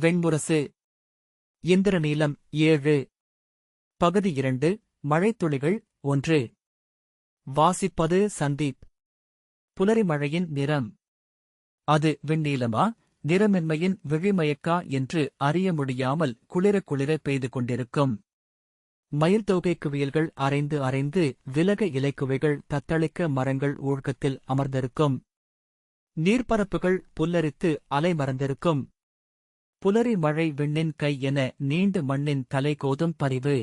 வெண்முரசு. இந்திரநீலம் ஏழு. பகுதி இரண்டு மழைத்துளிகள் ஒன்று. வாசிப்பது சந்தீப். புலரி மழையின் நிறம். அது வெண்ணீலமா நிறமென்மையின் விழிமயக்கா என்று அறிய முடியாமல் குளிர குளிர பெய்து கொண்டிருக்கும். மயில் தொகை குவியல்கள் அரைந்து அரைந்து விலக இலைக்குவைகள் தத்தளிக்க மரங்கள் ஊழ்கத்தில் அமர்ந்திருக்கும். நீர்ப்பரப்புகள் புல்லரித்து அலை மறந்திருக்கும். புலரி மழை விண்ணின் கை என நீண்டு மண்ணின் தலை கோதும் பரிவு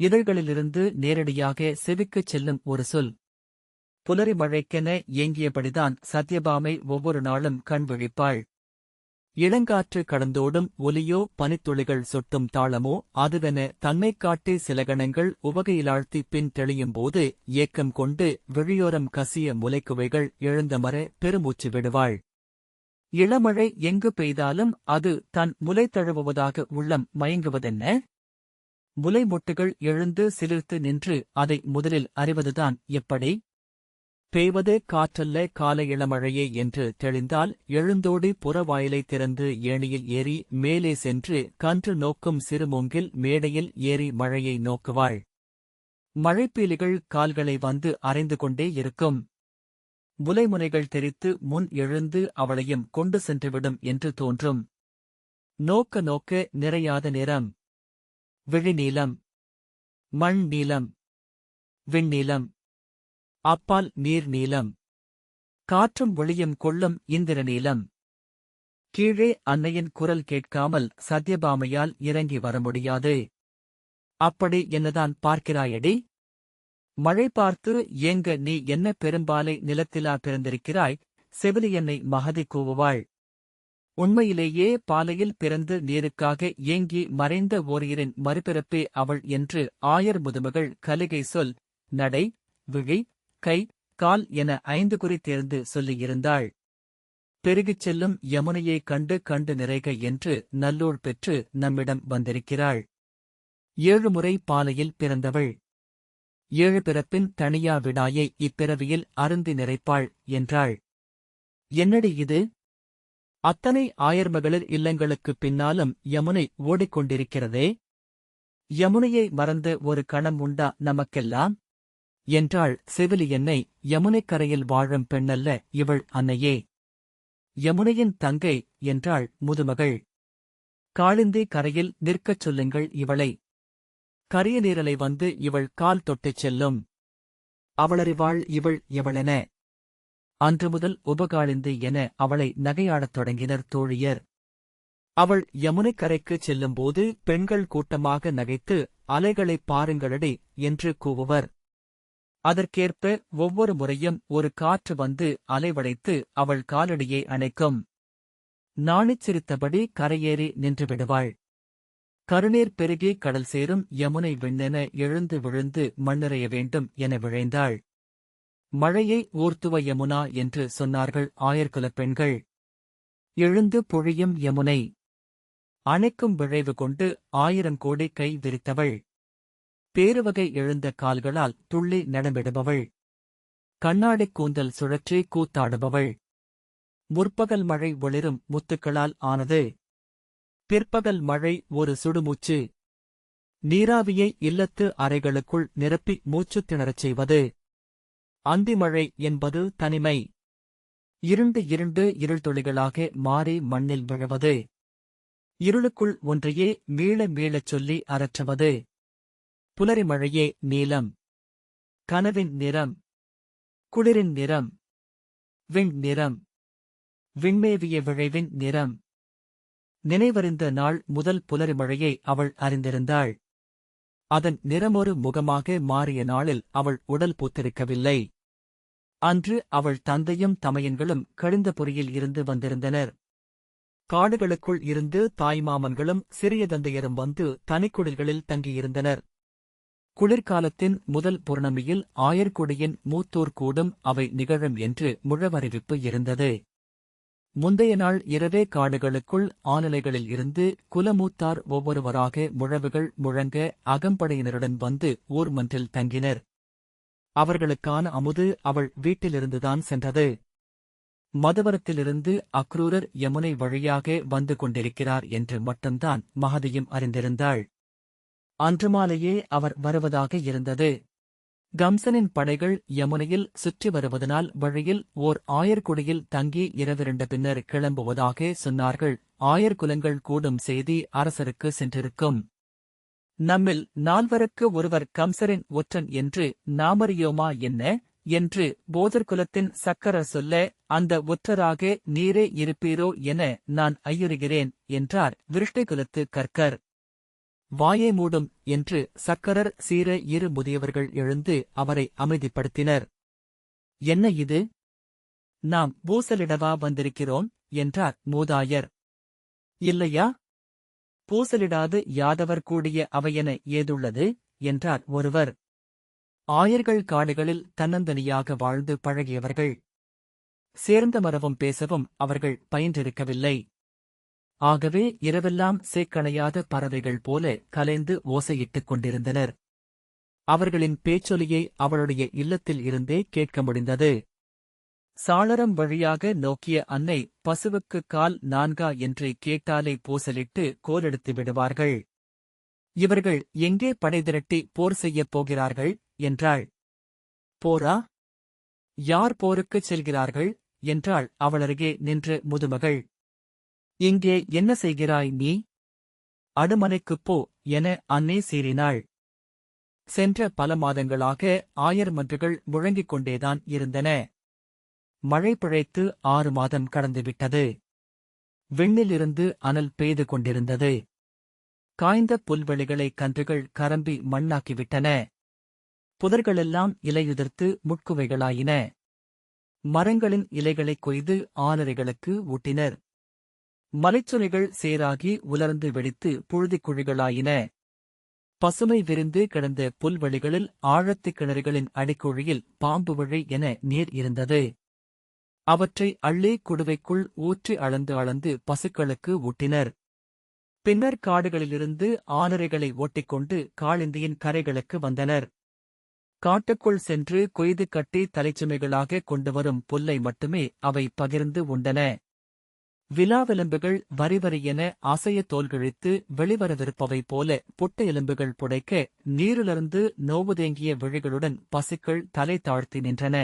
இதழ்களிலிருந்து நேரடியாக செவிக்குச் செல்லும் ஒரு சொல். புலரி மழைக்கென ஏங்கியபடிதான் சத்யபாமை ஒவ்வொரு நாளும் கண் விழிப்பாள். இளங்காற்று கடந்தோடும் ஒலியோ பனித்துளிகள் சொட்டும் தாளமோ அதுவென தன்மை காட்டி சில கணங்கள் உவகையிலாழ்த்தி பின் தெளியும்போது ஏக்கம் கொண்டு விழியோரம் கசிய முலைக்குவைகள் எழுந்தமர பெருமூச்சு விடுவாள். இளமழை எங்கு பெய்தாலும் அது தன் முலை தழுவுவதாக உள்ளம் மயங்குவதென்ன? முலை மொட்டுகள் எழுந்து சிலிர்த்து நின்று அதை முதலில் அறிவதுதான் எப்படி? பெய்வது காற்றல்ல கால இளமழையே என்று தெளிந்தால் எழுந்தோடி புறவாயிலை திறந்து ஏணியில் ஏறி மேலே சென்று கன்று நோக்கும் சிறுமூங்கில் மேடையில் ஏறி மழையை நோக்குவாள். மழைப்பீலிகள் கால்களை வந்து அரைந்து கொண்டே இருக்கும். முலைமுனைகள் தெரித்து முன் எழுந்து அவளையும் கொண்டு சென்றுவிடும் என்று தோன்றும். நோக்க நோக்க நிறையாத நிறம். விழிநீலம் மண் நீலம் விண்ணீலம் அப்பால் நீர் நீலம் காற்றும் ஒளியும் கொள்ளும் இந்திர நீலம் கீழே அன்னையின் குரல் கேட்காமல் சத்யபாமையால் இறங்கி வர முடியாது. அப்படி என்னதான் பார்க்கிறாயடி? மழை பார்த்து ஏங்க நீ என்ன பெரும்பாலை நிலத்திலா பிறந்திருக்கிறாய்? செவிலி என்னை மகதி கூவுவாள். உண்மையிலேயே பாலையில் பிறந்து நீருக்காக ஏங்கி மறைந்த ஓரியரின் மறுபிறப்பே அவள் என்று ஆயர் முதுமகள் கலிகை சொல் நடை விழி கை கால் என ஐந்து குறி தேர்ந்து சொல்லியிருந்தாள். பெருகிச் செல்லும் யமுனையை கண்டு கண்டு நிறைக என்று நல்லூர் பெற்று நம்மிடம் வந்திருக்கிறாள். ஏழு முறை பாலையில் பிறந்தவள். ஏழு பிறப்பின் தனியா விடாயை இப்பிறவியில் அருந்தி நிறைப்பாள் என்றாள். என்னடி இது? அத்தனை ஆயர்மகளிர் இல்லங்களுக்குப் பின்னாலும் யமுனை ஓடிக்கொண்டிருக்கிறதே? யமுனையை மறந்த ஒரு கணம் உண்டா நமக்கெல்லாம்? என்றாள் செவிலி என்னை யமுனைக் கரையில் வாழும் பெண்ணல்ல இவள் அன்னையே. யமுனையின் தங்கை என்றாள் முதுமகள். காளிந்தி கரையில் நிற்கச் சொல்லுங்கள் இவளை. கரிய நீரலை வந்து இவள் கால் தொட்டுச் செல்லும். அவளறிவாள் இவள் எவளென? அன்று முதல் உபகாலிந்து என அவளை நகையாடத் தொடங்கினர் தோழியர். அவள் யமுனைக் கரைக்குச் செல்லும்போது பெண்கள் கூட்டமாக நகைத்து அலைகளைப் பாருங்களடி என்று கூவுவர். அதற்கேற்ப ஒவ்வொரு முறையும் ஒரு காற்று வந்து அலைவடைத்து அவள் காலடியை அணைக்கும். நாணிச் சிரித்தபடி கரையேறி நின்று விடுவாள். கருநீர் பெருகி கடல் சேரும் யமுனை விண்ணென எழுந்து விழுந்து மண்ணிறைய வேண்டும் என விழைந்தாள். மழையை ஊர்த்துவ யமுனா என்று சொன்னார்கள் ஆயர்குலப் பெண்கள். எழுந்து பொழியும் யமுனை. அணைக்கும் விழைவு கொண்டு ஆயிரம் கோடி கை விரித்தவள். பேருவகை எழுந்த கால்களால் துள்ளி நடமிடுபவள். கண்ணாடிக் கூந்தல் சுழற்றி கூத்தாடுபவள். முற்பகல் மழை ஒளிரும் முத்துக்களால் ஆனது. பிற்பகல் மழை ஒரு சுடுமூச்சு. நீராவியை இல்லத்து அறைகளுக்குள் நிரப்பி மூச்சுத் திணறச் செய்வது. அந்திமழை என்பது தனிமை. இருண்டு இருண்டு இருள் துளிகளாக மாறி மண்ணில் விழுவது. இருளுக்குள் ஒன்றையே மீள மீளச் சொல்லி அரற்றுவது புலரி மழையே நீலம் கனவின் நிறம். குளிரின் நிறம். விண் நிறம் விண்மேவிய விழைவின் நிறம். நினைவறிந்த நாள் முதல் புலரி மழையை அவள் அறிந்திருந்தாள். அதன் நிறமொரு முகமாக மாறிய நாளில் அவள் உடல் பூத்திருக்கவில்லை. அன்று அவள் தந்தையும் தமையன்களும் கழிந்தபுரியில் இருந்து வந்திருந்தனர். காடுகளுக்குள் இருந்து தாய்மாமன்களும் சிறிய தந்தையரும் வந்து தனிக்குடில்களில் தங்கியிருந்தனர். குளிர்காலத்தின் முதல் புர்ணமியில் ஆயர்குடியின் மூத்தோர் கூடும் அவை நிகழும் என்று முழவறிவிப்பு இருந்தது. முந்தைய நாள் இரவே காடுகளுக்குள் ஆநிலைகளில் இருந்து குலமூத்தார் ஒவ்வொருவராக முழவுகள் முழங்க அகம்படையினருடன் வந்து ஊர் மன்றில் தங்கினர். அவர்களுக்கான அமுது அவள் வீட்டிலிருந்துதான் சென்றது. மதுவரத்திலிருந்து அக்ரூரர் யமுனை வழியாக வந்து கொண்டிருக்கிறார் என்று மட்டும்தான் மகதியும் அறிந்திருந்தாள். அன்று மாலையே அவர் வருவதாக இருந்தது. கம்சனின் படைகள் யமுனையில் சுற்றி வருவதனால் வழியில் ஓர் ஆயர்குடியில் தங்கி இரவிரண்ட பின்னர் கிளம்புவதாக சொன்னார்கள். ஆயர்குலங்கள் கூடும் செய்தி அரசருக்கு சென்றிருக்கும். நம்மில் நால்வருக்கு ஒருவர் கம்சரின் ஒற்றன் என்று நாமறியோமா என்ன? என்று போதர்குலத்தின் சக்கர சொல்ல அந்த ஒற்றராக நீரே இருப்பீரோ என நான் ஐயுறுகிறேன் என்றார் விருஷ்டிகுலத்து கற்கர் வாயை மூடும் என்று சக்கரர் சீர இரு முதியவர்கள் எழுந்து அவரை அமைதிப்படுத்தினர். என்ன இது? நாம் பூசலிடவா வந்திருக்கிறோம்? என்றார் மூதாயர். இல்லையா? பூசலிடாது யாதவர் கூடிய அவையென ஏதுள்ளது? என்றார் ஒருவர். ஆயர்கள் காடுகளில் தன்னந்தனியாக வாழ்ந்து பழகியவர்கள். சேர்ந்த மரவும் பேசவும் அவர்கள் பயின்றிருக்கவில்லை. ஆகவே இரவெல்லாம் சேக்கணையாத பறவைகள் போல கலைந்து ஓசையிட்டுக் கொண்டிருந்தனர். அவர்களின் பேச்சொலியை அவளுடைய இல்லத்தில் இருந்தே கேட்க முடிந்தது. சாளரம் வழியாக நோக்கிய அன்னை பசுவுக்கு கால் நான்கா என்று கேட்டாலே பூசலிட்டு கோலெடுத்து விடுவார்கள். இவர்கள் எங்கே படை திரட்டி போர் செய்யப் போகிறார்கள்? என்றாள். போரா? யார் போருக்குச் செல்கிறார்கள்? என்றாள் அவளருகே நின்று முதுமகள். இங்கே என்ன செய்கிறாய் நீ? அடுமனைக்குப் போ என அன்னே சீறினாள் சென்ற பல மாதங்களாக ஆயர் மன்றுகள் முழங்கிக் கொண்டேதான் இருந்தன. மழை பிழைத்து ஆறு மாதம் கடந்துவிட்டது. விண்ணிலிருந்து அனல் பெய்து கொண்டிருந்தது. காய்ந்த புல்வெளிகளை கன்றுகள் கரம்பி மண்ணாக்கிவிட்டன. புதர்களெல்லாம் இலையுதிர்த்து முட்குவைகளாயின. மரங்களின் இலைகளைக் கொய்து ஆலரைகளுக்கு ஊட்டினர். மலைச்சுனைகள் சேராகி உலர்ந்து வெடித்து புழுதிக் குழிகளாயின. பசுமை விரிந்து கிடந்த புல்வெளிகளில் ஆழத்துக் கிணறுகளின் அடிக்குழியில் பாம்பு வழி என நீர் இருந்தது. அவற்றை அள்ளி குடுவைக்குள் ஊற்றி அளந்து அளந்து பசுக்களுக்கு ஊட்டினர். பின்னர் காடுகளிலிருந்து ஆனரைகளை ஓட்டிக்கொண்டு காளிந்தியின் கரைகளுக்கு வந்தனர். காட்டுக்குள் சென்று கொய்து கட்டி தலைச்சுமைகளாக கொண்டு வரும் புல்லை மட்டுமே அவை பகிர்ந்து உண்டன. விலாவெலும்புகள் வரிவரியென என அசைய தோல்கிழித்து வெளிவரவிருப்பவை போல புட்ட எலும்புகள் புடைக்க நீரிலிருந்து நோவுதேங்கிய விழிகளுடன் பசுக்கள் தலை தாழ்த்தி நின்றன.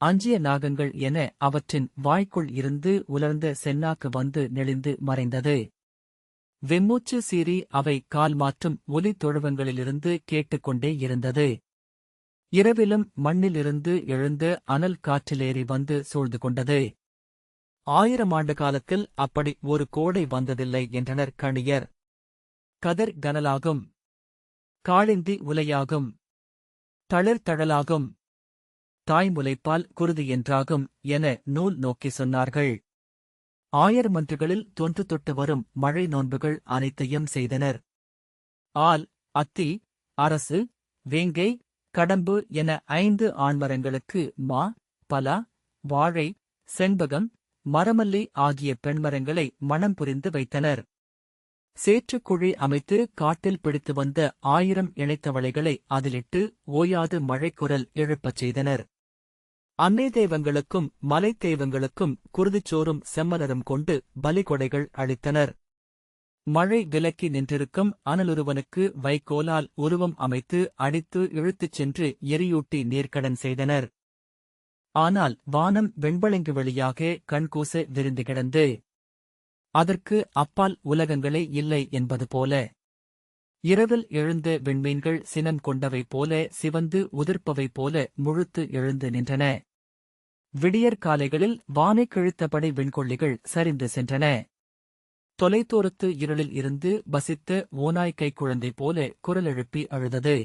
அஞ்சிய நாகங்கள் என அவற்றின் வாய்க்குள் இருந்து உலர்ந்த சென்னாக்கு வந்து நெளிந்து மறைந்தது. வெம்மூச்சு சீறி அவை கால் மாற்றும் ஒலி தொழுவங்களிலிருந்து கேட்டுக்கொண்டே இருந்தது. இரவிலும் மண்ணிலிருந்து எழுந்த அனல் காற்றிலேறி வந்து சூழ்ந்து கொண்டது. ஆயிரம் ஆண்டு காலத்தில் அப்படி ஒரு கோடை வந்ததில்லை என்றனர் கணியர். கதர் கனலாகும். காளிந்தி உலையாகும். தளிர் தழலாகும். தாய்முலைப்பால் குருதி என்றாகும் என நூல் நோக்கி சொன்னார்கள். ஆயர் மன்றுகளில் தொன்று தொட்டு வரும் மழை நோன்புகள் அனைத்தையும் செய்தனர். ஆல் அத்தி அரசு வேங்கை கடம்பு என ஐந்து ஆண்மரங்களுக்கு மா பலா வாழை செண்பகம் மரமல்லி ஆகிய பெண்மரங்களை மணம் புரிந்து வைத்தனர். சேற்றுக்குழி அமைத்து காட்டில் பிடித்து வந்த ஆயிரம் இணைத்தவளைகளை அதிலிட்டு ஓயாது மழைக்குரல் எழுப்பச் செய்தனர். அன்னை தெய்வங்களுக்கும் மலைத் தெய்வங்களுக்கும் குருதிச்சோறும் செம்மலரும் கொண்டு பலிகொடைகள் அளித்தனர். மழை விலக்கி நின்றிருக்கும் அனலுருவனுக்கு வைக்கோலால் உருவம் அமைத்து அடித்து இழுத்துச் சென்று எரியூட்டி நீர்க்கடன் செய்தனர். ஆனால் வானம் வெண்பளிங்கு வெளியாக கண்கூச விரிந்து கிடந்து அதற்கு அப்பால் உலகங்களே இல்லை என்பது போல. இரவில் எழுந்த விண்மீன்கள் சினம் கொண்டவை போல சிவந்து உதிர்ப்பவை போல முழுத்து எழுந்து நின்றன. விடியற் காலைகளில் வானை கிழித்தபடி விண்கொள்ளிகள் சரிந்து சென்றன. தொலைதூரத்து இருளில் இருந்து பசித்த ஓநாய்க்கை குழந்தை போல குரல் எழுப்பி அழுதது.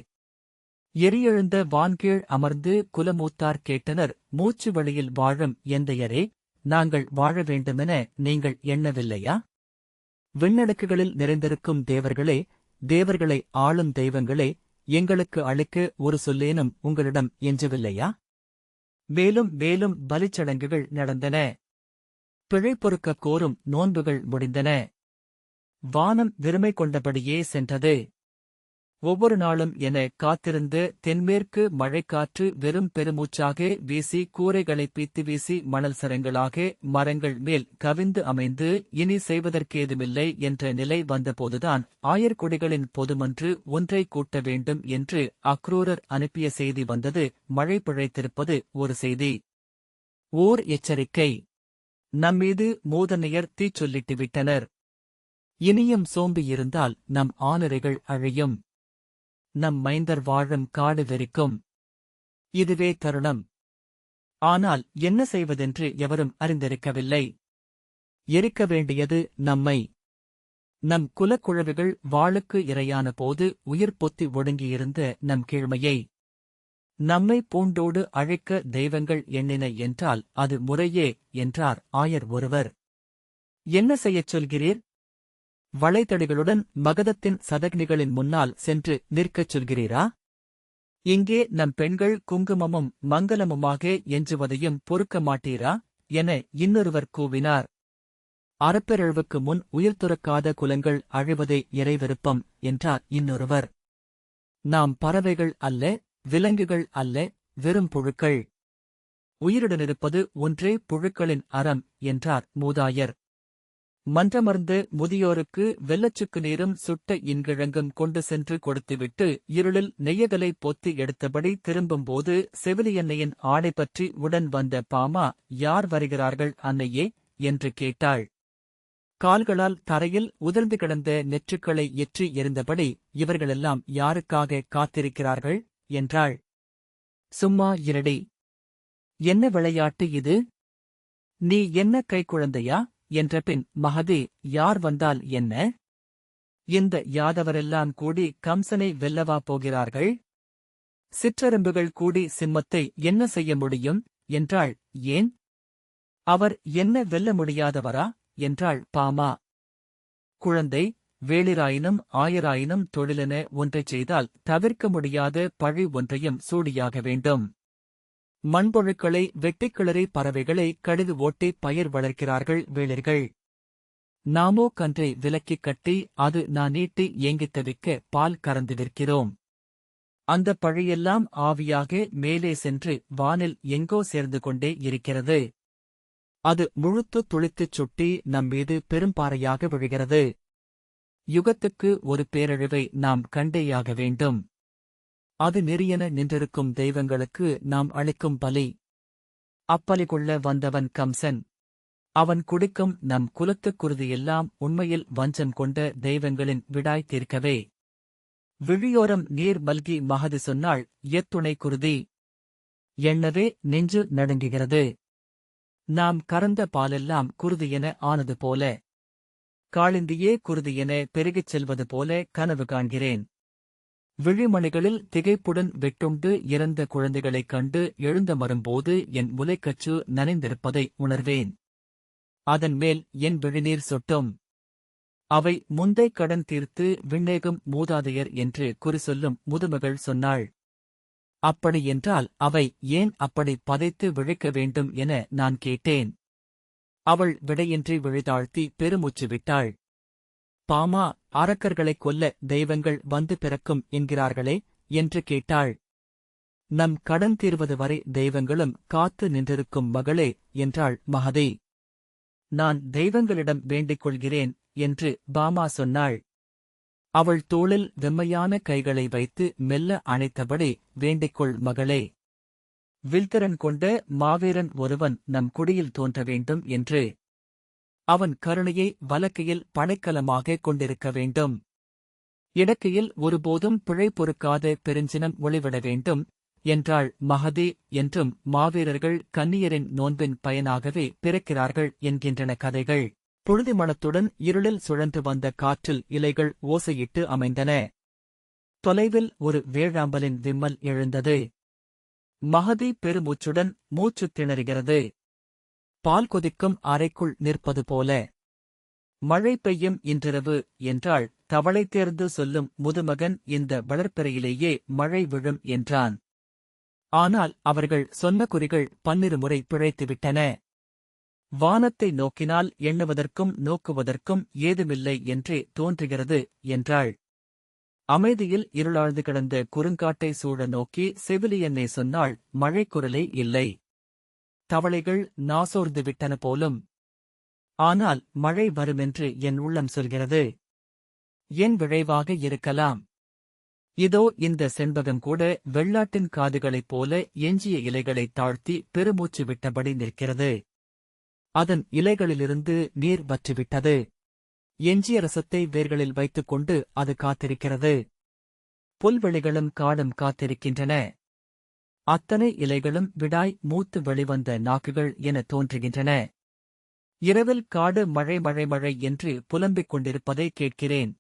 எரியெழுந்த வான்கீழ் அமர்ந்து குலமூத்தார் கேட்டனர் மூச்சு வழியில் வாழும் எந்தையரே நாங்கள் வாழ வேண்டுமென நீங்கள் எண்ணவில்லையா? விண்ணடுக்குகளில் நிறைந்திருக்கும் தேவர்களே தேவர்களை ஆளும் தெய்வங்களே எங்களுக்கு அளிக்க ஒரு சொல்லேனும் உங்களிடம் எஞ்சவில்லையா? மேலும் மேலும் பலிச்சடங்குகள் நடந்தன. பிழை பொறுக்க கோரும் நோன்புகள் முடிந்தன. வானம் வெறுமை கொண்டபடியே சென்றது. ஒவ்வொரு நாளும் என காத்திருந்து தென்மேற்கு மழைக்காற்று வெறும் பெருமூச்சாக வீசி கூரைகளை பீத்து வீசி மணல் சரங்களாக மரங்கள் மேல் கவிந்து அமைந்து இனி செய்வதற்கேதுமில்லை என்ற நிலை வந்தபோதுதான் ஆயர்குடிகளின் பொதுமன்று ஒன்றை கூட்ட வேண்டும் என்று அக்ரூரர் அனுப்பிய செய்தி வந்தது. மழை பிழைத்திருப்பது ஒரு செய்தி. ஓர் எச்சரிக்கை. நம்மீது மூதனையர் தீச்சொல்லிட்டு விட்டனர். இனியும் சோம்பி இருந்தால் நம் ஆனரைகள் அழியும். நம் மைந்தர் வாழும் காடு வெறிக்கும். இதுவே தருணம். ஆனால் என்ன செய்வதென்று எவரும் அறிந்திருக்கவில்லை. எரிக்க வேண்டியது நம்மை. நம் குலக்குழவிகள் வாளுக்கு இரையான போது உயிர் பொத்தி ஒடுங்கியிருந்த நம் கீழ்மையை. நம்மை பூண்டோடு அழைக்க தெய்வங்கள் எண்ணின என்றால் அது முறையே என்றார் ஆயர் ஒருவர். என்ன செய்யச் சொல்கிறீர்? வளைதடிகளுடன் மகதத்தின் சதக்னிகளின் முன்னால் சென்று நிற்கச் சொல்கிறீரா? இங்கே நம் பெண்கள் குங்குமமும் மங்கலமுமாக எஞ்சுவதையும் பொறுக்க மாட்டீரா? என இன்னொருவர் கூவினார். அறப்பெரழ்வுக்கு முன் உயிர் துறக்காத குலங்கள் அழிவதே இறைவிருப்பம் என்றார் இன்னொருவர். நாம் பறவைகள் அல்ல விலங்குகள் அல்ல வெறும் புழுக்கள். உயிருடனிருப்பது ஒன்றே புழுக்களின் அறம் என்றார் மூதாயர். மன்றமர்ந்து முதியோருக்கு வெள்ளச்சுக்கு நீரும் சுட்ட இன்கிழங்கும் கொண்டு சென்று கொடுத்துவிட்டு இருளில் நெய்யகலை பொத்தி எடுத்தபடி திரும்பும்போது செவிலியன்னையின் ஆடை பற்றி உடன் வந்த பாமா யார் வருகிறார்கள் அன்னையே? என்று கேட்டாள். கால்களால் தரையில் உதிர்ந்து கிடந்த நெற்றுக்களை எற்றி எறிந்தபடி இவர்களெல்லாம் யாருக்காக காத்திருக்கிறார்கள்? என்றாள். சும்மா இரடி. என்ன விளையாட்டு இது? நீ என்ன கைக்குழந்தையா என்ற பின் மகதே யார் வந்தால் என்ன? இந்த யாதவரெல்லாம் கூடி கம்சனை வெல்லவா போகிறார்கள்? சிற்றெரும்புகள் கூடி சிம்மத்தை என்ன செய்ய முடியும்? என்றாள். ஏன்? அவர் என்ன வெல்ல முடியாதவரா? என்றாள் பாமா. குழந்தை வேளிராயினும் ஆயராயினும் தொழிலென ஒன்றைச் செய்தால் தவிர்க்க முடியாத பழி ஒன்றையும் சூடியாக வேண்டும். மண்பொழுக்களை வெட்டிக்கிளறி பறவைகளை கடிது ஓட்டி பயிர் வளர்க்கிறார்கள் வேளிர்கள் நாமோ கன்றை விலக்கிக் கட்டி அது நான் நீட்டி ஏங்கித் தவிக்க பால் கறந்து விற்கிறோம். அந்த பழியெல்லாம் ஆவியாக மேலே சென்று வானில் எங்கோ சேர்ந்து கொண்டே இருக்கிறது. அது முழுத்து துளித்துச் சுட்டி நம்மீது பெரும்பாறையாக விழுகிறது. யுகத்துக்கு ஒரு பேரழிவை நாம் கண்டேயாக வேண்டும். அது நெறியென நின்றிருக்கும் தெய்வங்களுக்கு நாம் அளிக்கும் பலி. அப்பலி கொள்ள வந்தவன் கம்சன். அவன் குடிக்கும் நம் குலத்துக் குருதியெல்லாம் உண்மையில் வஞ்சம் கொண்ட தெய்வங்களின் விடாய் தீர்க்கவே. விழியோரம் நீர் மல்கி மகது சொன்னாள் எத்துணை குருதி? எண்ணவே நெஞ்சு நடுங்குகிறது. நாம் கறந்த பாலெல்லாம் குருதியென ஆனது போல. காளிந்தியே குருதியென பெருகிச் செல்வது போல கனவு காண்கிறேன். விழிமணிகளில் திகைப்புடன் வெட்டுண்டு இறந்த குழந்தைகளைக் கண்டு எழுந்த மரும்போது என் உலைக்கச்சு நனைந்திருப்பதை உணர்வேன். அதன் மேல் என் விழிநீர் சொட்டும். அவை முந்தை கடன் தீர்த்து விண்ணேகம் மூதாதையர் என்று குறிசொல்லும் முதுமகள் சொன்னாள். அப்படி என்றால் அவை ஏன் அப்படி பதைத்து விழிக்க வேண்டும் என நான் கேட்டேன். அவள் விடையின்றி விழிதாழ்த்தி பெருமூச்சு விட்டாள். பாமா அரக்கர்களைக் கொல்ல தெய்வங்கள் வந்து பிறக்கும் என்கிறார்களே என்று கேட்டாள். நம் கடன் தீர்வது வரை தெய்வங்களும் காத்து நின்றிருக்கும் மகளே என்றாள் மகதே. நான் தெய்வங்களிடம் வேண்டிக் கொள்கிறேன் என்று பாமா சொன்னாள். அவள் தோளில் வெம்மையான கைகளை வைத்து மெல்ல அணைத்தபடி வேண்டிக்கொள் மகளே. வில்திறன் கொண்ட மாவீரன் ஒருவன் நம் குடியில் தோன்ற வேண்டும் என்று அவன் கருணையை வலக்கையில் படைக்கலமாக கொண்டிருக்க வேண்டும். இடக்கையில் ஒருபோதும் பிழை பொறுக்காத பெருஞ்சினம் ஒளிவிட வேண்டும் என்றாள் மகதி என்றும் மாவீரர்கள் கன்னியரின் நோன்பின் பயனாகவே பிறக்கிறார்கள் என்கின்றன கதைகள். புழுதி மணத்துடன் இருளில் சுழன்று வந்த காற்றில் இலைகள் ஓசையிட்டு அமைந்தன. தொலைவில் ஒரு வேழாம்பலின் விம்மல் எழுந்தது. மகதி பெருமூச்சுடன் மூச்சு திணறுகிறது. பால் கொதிக்கும் அறைக்குள் நிற்பது போல. மழை பெய்யும் இன்றிரவு என்றாள். தவளை தேர்ந்து சொல்லும் முதுமகன் இந்த வளர்ப்பிறையிலேயே மழை விழும் என்றான். ஆனால் அவர்கள் சொன்ன குறிகள் பன்னிரு முறை பிழைத்துவிட்டன. வானத்தை நோக்கினால் எண்ணுவதற்கும் நோக்குவதற்கும் ஏதுமில்லை என்றே தோன்றுகிறது என்றாள். அமைதியில் இருளாழ்ந்து கிடந்த குறுங்காட்டை சூழ நோக்கி செவிலியன்னே சொன்னாள் மழைக்குரலே குரலே இல்லை. தவளைகள் நாசோர்ந்து விட்டன போலும். ஆனால் மழை வருமென்று என் உள்ளம் சொல்கிறது. என் விளைவாக இருக்கலாம். இதோ இந்த செண்பகம் கூட வெள்ளாட்டின் காதுகளைப் போல எஞ்சிய இலைகளைத் தாழ்த்தி பெருமூச்சு விட்டபடி நிற்கிறது. அதன் இலைகளிலிருந்து நீர் வற்றிவிட்டது. எஞ்சிய ரசத்தை வேர்களில் வைத்துக் கொண்டு அது காத்திருக்கிறது. புல்வெளிகளும் காடும் காத்திருக்கின்றன. அத்தனை இலைகளும் விடாய் மூத்து வெளிவந்த நாக்குகள் என தோன்றுகின்றன. இரவில் காடு மழை மழை மழை என்று புலம்பிக் கொண்டிருப்பதை கேட்கிறேன்.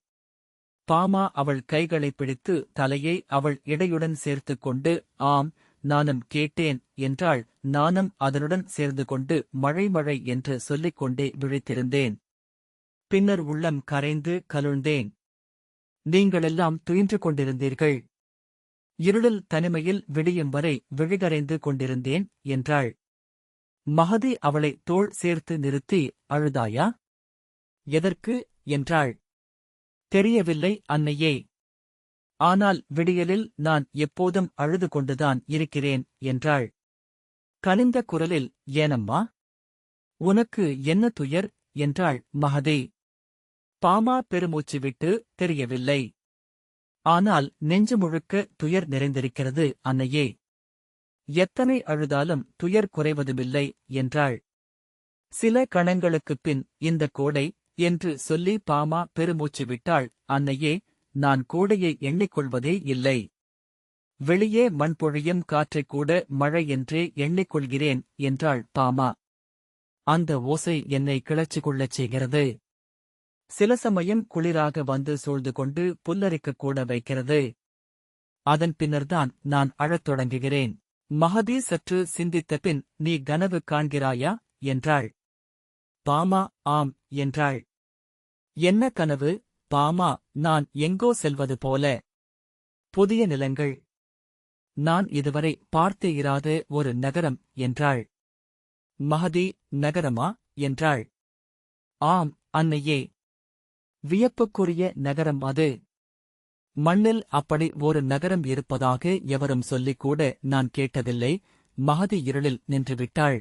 பாமா அவள் கைகளைப் பிடித்து தலையை அவள் இடையுடன் சேர்த்துக் கொண்டு ஆம் நானும் கேட்டேன் என்றாள். நானும் அதனுடன் சேர்ந்து கொண்டு மழை மழை என்று சொல்லிக் கொண்டே விழித்திருந்தேன். பின்னர் உள்ளம் கரைந்து கலுழ்ந்தேன் நீங்களெல்லாம் துயின்று கொண்டிருந்தீர்கள். இருளில் தனிமையில் விடியும் வரை விழிகரைந்து கொண்டிருந்தேன் என்றாள். மகதி அவளை தோள் சேர்த்து நிறுத்தி அழுதாயா? எதற்கு? என்றாள். தெரியவில்லை அன்னையே. ஆனால் விடியலில் நான் எப்போதும் அழுது கொண்டுதான் இருக்கிறேன் என்றாள். கனிந்த குரலில் ஏனம்மா? உனக்கு என்ன துயர்? என்றாள் மகதே. பாமா பெருமூச்சு விட்டு தெரியவில்லை. ஆனால் நெஞ்சு முழுக்க துயர் நிறைந்திருக்கிறது அன்னையே. எத்தனை அழுதாலும் துயர் குறைவதுமில்லை என்றாள். சில கணங்களுக்குப் பின் இந்த கோடை என்று சொல்லி பாமா பெருமூச்சு விட்டாள் அன்னையே நான் கோடையை எண்ணிக்கொள்வதே இல்லை. வெளியே மண்பொழியும் காற்றைக் கூட மழை என்றே எண்ணிக்கொள்கிறேன் என்றாள் பாமா. அந்த ஓசை என்னை கிளர்ச்சி கொள்ளச் செய்கிறது. சில சமயம் குளிராக வந்து சூழ்ந்து கொண்டு புல்லரிக்கக் கூட வைக்கிறது. அதன் பின்னர்தான் நான் அழத் தொடங்குகிறேன். மகதி சற்று சிந்தித்த பின் நீ கனவு காண்கிறாயா? என்றாள். பாமா ஆம் என்றாள். என்ன கனவு? பாமா நான் எங்கோ செல்வது போல. புதிய நிலங்கள். நான் இதுவரை பார்த்தே இராத ஒரு நகரம் என்றாள். மகதி நகரமா? என்றாள். ஆம் அன்னையே. வியப்புக்குரிய நகரம் அது. மண்ணில் அப்படி ஒரு நகரம் இருப்பதாக எவரும் சொல்லிக்கூட நான் கேட்டதில்லை. மகதி இருளில் நின்றுவிட்டாள்.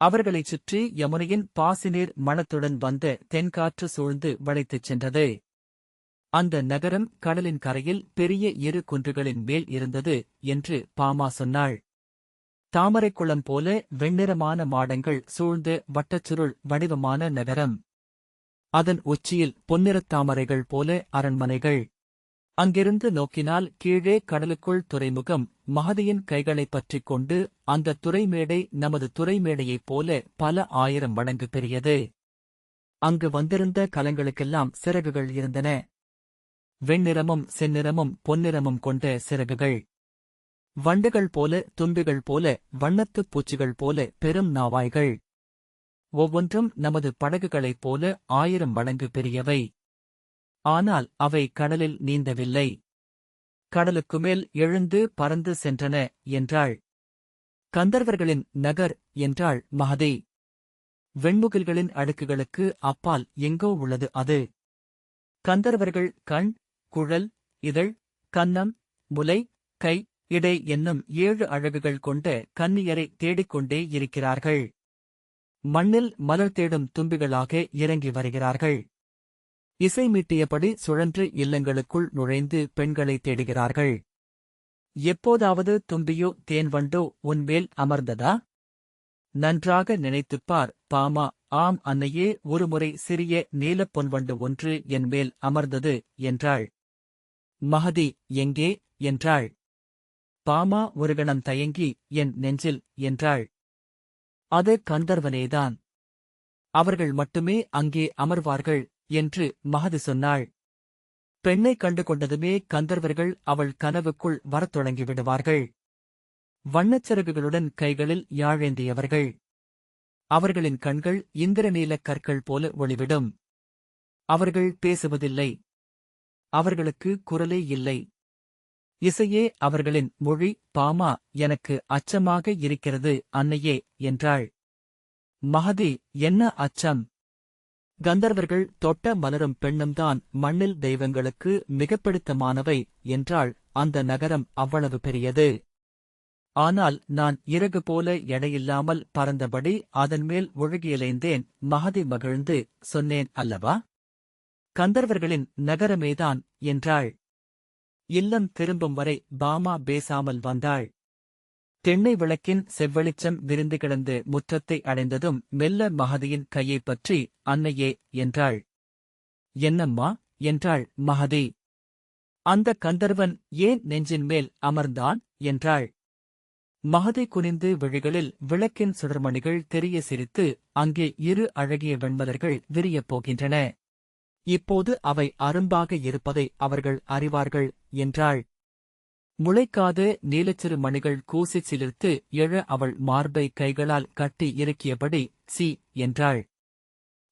அவர்களைச் சுற்றி யமுனையின் பாசிநீர் மணத்துடன் வந்த தென்காற்று சூழ்ந்து வளைத்துச் சென்றது. அந்த நகரம் கடலின் கரையில் பெரிய இரு குன்றுகளின் மேல் இருந்தது என்று பாமா சொன்னாள். தாமரைக்குளம் போல வெண்ணிறமான மாடங்கள் சூழ்ந்த வட்டச்சுருள் வடிவமான நகரம். அதன் உச்சியில் பொன்னிறத் தாமரைகள் போல அரண்மனைகள். அங்கிருந்து நோக்கினால் கீழே கடலுக்குள் துறைமுகம் மகதியின் கைகளைப் பற்றிக் கொண்டு அந்த துறைமேடை நமது துறைமேடையைப் போல பல ஆயிரம் மடங்கு பெரியது. அங்கு வந்திருந்த கலங்களுக்கெல்லாம் சிறகுகள் இருந்தன. வெண்ணிறமும் செந்நிறமும் பொன்னிறமும் கொண்ட சிறகுகள். வண்டுகள் போல தும்பிகள் போல வண்ணத்துப் பூச்சிகள் போல பெரும் நாவாய்கள். ஒவ்வொன்றும் நமது படகுகளைப் போல ஆயிரம் மடங்கு பெரியவை. ஆனால் அவை கடலில் நீந்தவில்லை. கடலுக்கு மேல் எழுந்து பறந்து சென்றன என்றாள். கந்தர்வர்களின் நகர் என்றாள் மகதி. வெண்முகில்களின் அடுக்குகளுக்கு அப்பால் எங்கோ உள்ளது அது. கந்தர்வர்கள் கண் குழல் இதழ் கன்னம் முலை கை இடை என்னும் ஏழு அழகுகள் கொண்ட கன்னியரை தேடிக்கொண்டே இருக்கிறார்கள். மண்ணில் மலர் தேடும் தும்பிகளாக இறங்கி வருகிறார்கள். இசை மீட்டியபடி சுழன்று இல்லங்களுக்குள் நுழைந்து பெண்களை தேடுகிறார்கள். எப்போதாவது தும்பியோ தேன்வண்டோ உன்மேல் அமர்ந்ததா? நன்றாக நினைத்துப்பார் பாமா ஆம் அன்னையே ஒருமுறை சிறிய நீலப் பொன்வண்டு ஒன்று என்மேல் அமர்ந்தது என்றாள். மகதி எங்கே? என்றாள். பாமா ஒரு கணம் தயங்கி என் நெஞ்சில் என்றாள். அது கந்தர்வனேதான். அவர்கள் மட்டுமே அங்கே அமர்வார்கள் என்று மகதி சொன்னாள். பெண்ணை கண்டு கொண்டதுமே கந்தர்வர்கள் அவள் கனவுக்குள் வரத் தொடங்கிவிடுவார்கள் வண்ணச்சருகுகளுடன் கைகளில் யாழேந்தியவர்கள். அவர்களின் கண்கள் இந்திரநீலக் கற்கள் போல ஒளிவிடும். அவர்கள் பேசுவதில்லை. அவர்களுக்கு குரலே இல்லை. இசையே அவர்களின் மொழி பாமா எனக்கு அச்சமாக இருக்கிறது அன்னையே என்றாள். மகதி என்ன அச்சம்? கந்தர்வர்கள் தொட்ட மலரும் பெண்ணும்தான் மண்ணில் தெய்வங்களுக்கு மிகப் பிடித்தமானவை என்றால் அந்த நகரம் அவ்வளவு பெரியது. ஆனால் நான் இறகு போல எடையில்லாமல் பறந்தபடி அதன்மேல் ஒழுகியலைந்தேன் மகதி மகிழ்ந்து சொன்னேன் அல்லவா? கந்தர்வர்களின் நகரமேதான் என்றாள். இல்லம் திரும்பும் வரை பாமா பேசாமல் வந்தாள். தென்னை விளக்கின் செவ்வெளிச்சம் விருந்து கிடந்து முற்றத்தை அடைந்ததும் மெல்ல மகதியின் கையைப் பற்றி அன்னையே என்றாள். என்னம்மா? என்றாள் மகதி. அந்த கந்தர்வன் ஏன் நெஞ்சின் மேல் அமர்ந்தான்? என்றாள். மகதி குனிந்து விழிகளில் விளக்கின் சுடர்மணிகள் தெரிய சிரித்து அங்கே இரு அழகிய வெண்மலர்கள் விரியப் போகின்றன. இப்போது அவை அரும்பாக இருப்பதை அவர்கள் அறிவார்கள் என்றாள். முளைக்காத நீலச்சிறு மணிகள் கூசிச் சிலிர்த்து எழ அவள் மார்பை கைகளால் கட்டி இறுக்கியபடி சி என்றாள்.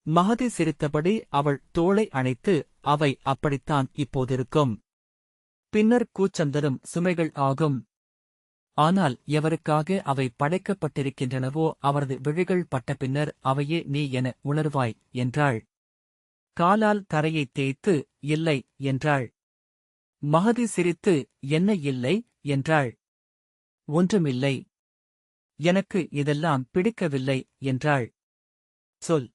மகதி சிரித்தபடி அவள் தோளை அணைத்து அவை அப்படித்தான் இப்போதிருக்கும். பின்னர் கூச்சந்தரும் சுமைகள் ஆகும். ஆனால் எவருக்காக அவை படைக்கப்பட்டிருக்கின்றனவோ அவரது விழிகள் பட்ட பின்னர் அவையே நீ என உணர்வாய் என்றாள். காலால் தரையைத் தேய்த்து இல்லை என்றாள். மகதி சிரித்து என்ன இல்லை என்றாள். ஒன்றுமில்லை. எனக்கு இதெல்லாம் பிடிக்கவில்லை என்றாள். சொல்.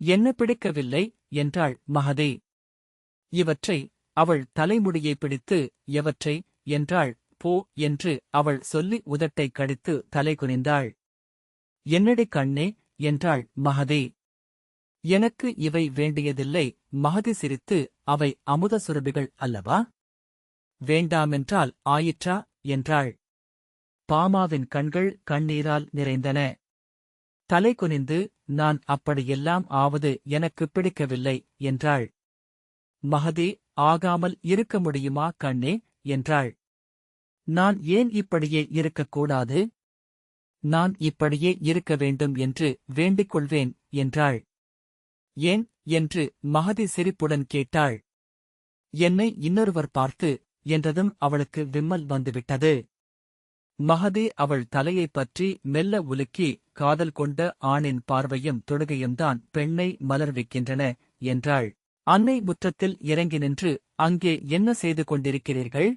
என்ன பிடிக்கவில்லை என்றாள் மகதி. இவற்றை அவள் தலைமுடியை பிடித்து எவற்றை என்றாள். போ என்று அவள் சொல்லி உதட்டைக் கடித்து தலை குனிந்தாள் என்னடி கண்ணே என்றாள் மகதி. எனக்கு இவை வேண்டியதில்லை மகதி சிரித்து அவை அமுத சுரபிகள் அல்லவா? வேண்டாமென்றால் ஆயிற்றா? என்றாள். பாமாவின் கண்கள் கண்ணீரால் நிறைந்தன. தலை குனிந்து நான் அப்படியெல்லாம் ஆவது எனக்கு பிடிக்கவில்லை என்றாள். மகதி ஆகாமல் இருக்க முடியுமா கண்ணே? என்றாள். நான் ஏன் இப்படியே இருக்கக்கூடாது? நான் இப்படியே இருக்க வேண்டும் என்று வேண்டிக் கொள்வேன் என்றாள். ஏன் என்று மகதி சிரிப்புடன் கேட்டாள். என்னை இன்னொருவர் பார்த்து என்றதும் அவளுக்கு விம்மல் வந்துவிட்டது. மகதி அவள் தலையைப் பற்றி மெல்ல உலுக்கி காதல் கொண்ட ஆணின் பார்வையும் தொடுகையும்தான் பெண்ணை மலர்விக்கின்றன என்றாள். அன்னை முற்றத்தில் இறங்கி நின்று அங்கே என்ன செய்து கொண்டிருக்கிறீர்கள்?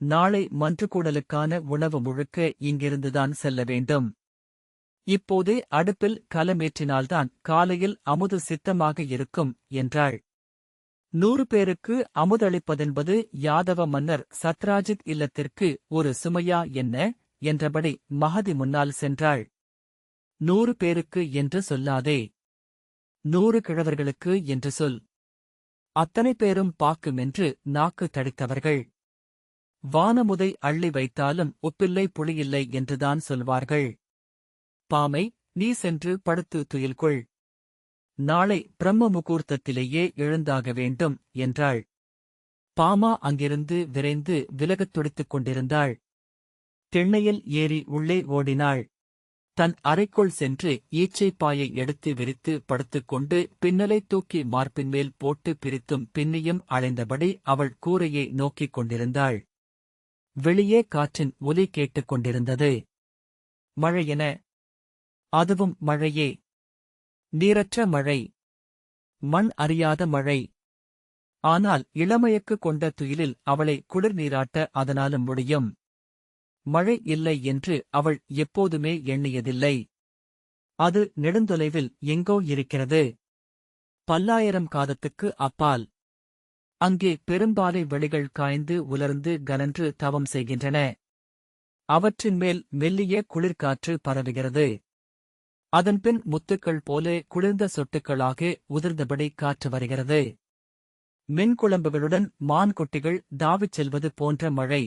நாளை மன்றுகூடலுக்கான உணவு முழுக்க இங்கிருந்துதான் செல்ல வேண்டும். இப்போதே அடுப்பில் கலமேற்றினால்தான் காலையில் அமுது சித்தமாக இருக்கும் என்றாள். நூறு பேருக்கு அமுதளிப்பதென்பது யாதவ மன்னர் சத்ராஜித் இல்லத்திற்கு ஒரு சுமையா என்ன? என்றபடி மகதி முன்னால் சென்றாள். நூறு பேருக்கு என்று சொல்லாதே. நூறு கிழவர்களுக்கு என்று சொல். அத்தனை பேரும் பாக்கும் என்று நாக்கு தடித்தவர்கள். வானமுதை அள்ளி வைத்தாலும் உப்பில்லை புளியில்லை என்றுதான் சொல்வார்கள். பாமை நீ சென்று படுத்து துயில்கொள். நாளை பிரம்ம முகூர்த்தத்திலேயே எழுந்தாக வேண்டும் என்றாள். பாமா அங்கிருந்து விரைந்து விலகத் துடித்துக் கொண்டிருந்தாள். திண்ணையில் ஏறி உள்ளே ஓடினாள். தன் அறைக்குள் சென்று ஈச்சைப்பாயை எடுத்து விரித்து படுத்துக்கொண்டு பின்னலை தூக்கி மார்பின் மேல் போட்டு பிரித்தும் பின்னியும் அலைந்தபடி அவள் கூரையை நோக்கிக் கொண்டிருந்தாள். வெளியே காற்றின் ஒலி கேட்டுக் கொண்டிருந்தது. மழையென அதுவும் மழையே. நீரற்ற மழை. மண் அறியாத மழை. ஆனால் இளமயக்கு கொண்ட துயிலில் அவளை குளிர் நீராட்ட அதனாலும் முடியும். மழை இல்லை என்று அவள் எப்போதுமே எண்ணியதில்லை. அது நெடுந்தொலைவில் எங்கோ இருக்கிறது. பல்லாயிரம் காதத்துக்கு அப்பால். அங்கே பெரும்பாலை வெளிகள் காய்ந்து உலர்ந்து கனன்று தவம் செய்கின்றன. அவற்றின் மேல் மெல்லிய குளிர்காற்று பரவுகிறது. அதன்பின் முத்துக்கள் போல குளிர்ந்த சொட்டுக்களாக உதிர்ந்தபடி காற்று வருகிறது. மின்குழம்புகளுடன் மான்குட்டிகள் தாவிச் செல்வது போன்ற மழை.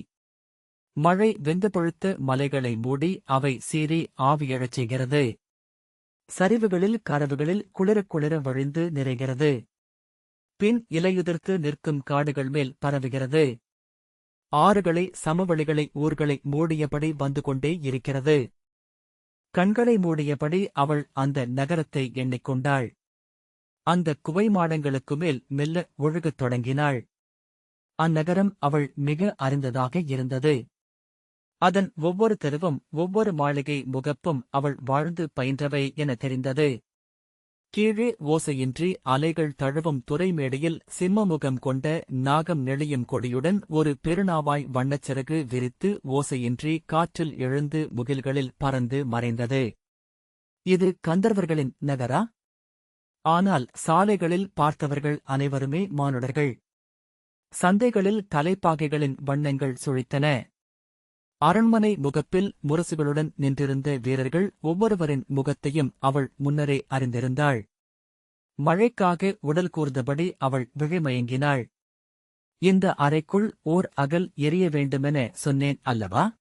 மழை வெந்து பொழுத்த மலைகளை மூடி அவை சீறி ஆவியழச் செய்கிறது சரிவுகளில் கரவுகளில் குளிரக் குளிர வழிந்து நிறைகிறது. பின் இலையுதிர்த்து நிற்கும் காடுகள் மேல் பரவுகிறது. ஆறுகளை சமவெளிகளை ஊர்களை மூடியபடி வந்து கொண்டே இருக்கிறது. கண்களை மூடியபடி அவள் அந்த நகரத்தை எண்ணிக்கொண்டாள். அந்த குவை மாடங்களுக்கு மேல் மெல்ல ஒழுகத் தொடங்கினாள். அந்நகரம் அவள் மிக அறிந்ததாக இருந்தது. அதன் ஒவ்வொரு தெருவும் ஒவ்வொரு மாளிகை முகப்பும் அவள் வாழ்ந்து பயின்றவை என தெரிந்தது. கீழே ஓசையின்றி அலைகள் தழுவும் துறைமேடையில் சிம்மமுகம் கொண்ட நாகம் நெளியும் கொடியுடன் ஒரு பெருநாவாய் வண்ணச்சிறகு விரித்து ஓசையின்றி காற்றில் எழுந்து முகில்களில் பறந்து மறைந்தது. இது கந்தர்வர்களின் நகரா? ஆனால் சாலைகளில் பார்த்தவர்கள் அனைவருமே மானுடர்கள். சந்தைகளில் தலைப்பாகைகளின் வண்ணங்கள் சுழித்தன. அரண்மனை முகப்பில் முரசுகளுடன் நின்றிருந்த வீரர்கள் ஒவ்வொருவரின் முகத்தையும் அவள் முன்னரே அறிந்திருந்தாள். மழைக்காக உடல் கூர்ந்தபடி அவள் விழிமயங்கினாள். இந்த அறைக்குள் ஓர் அகல் எரிய வேண்டுமென சொன்னேன் அல்லவா?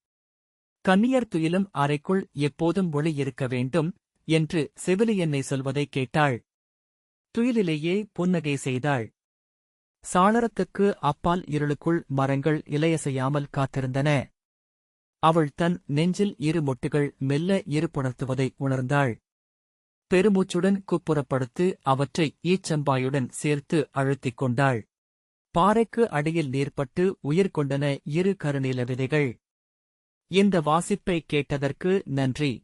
கன்னியர் துயிலும் அறைக்குள் எப்போதும் ஒளி இருக்க வேண்டும் என்று செவிலியன்னை சொல்வதைக் கேட்டாள். துயிலிலேயே புன்னகை செய்தாள். சாளரத்துக்கு அப்பால் இருளுக்குள் மரங்கள் இலையசையாமல் காத்திருந்தன. அவள் தன் நெஞ்சில் இரு மொட்டுகள் மெல்ல இருப்புணர்த்துவதை உணர்ந்தாள். பெருமூச்சுடன் குப்புறப்படுத்து அவற்றை ஈச்சம்பாயுடன் சேர்த்து அழுத்திக் கொண்டாள். பாறைக்கு அடியில் நீர்ப்பட்டு உயிர் கொண்டன இரு கருநீல விதைகள். இந்த வாசிப்பை கேட்டதற்கு நன்றி.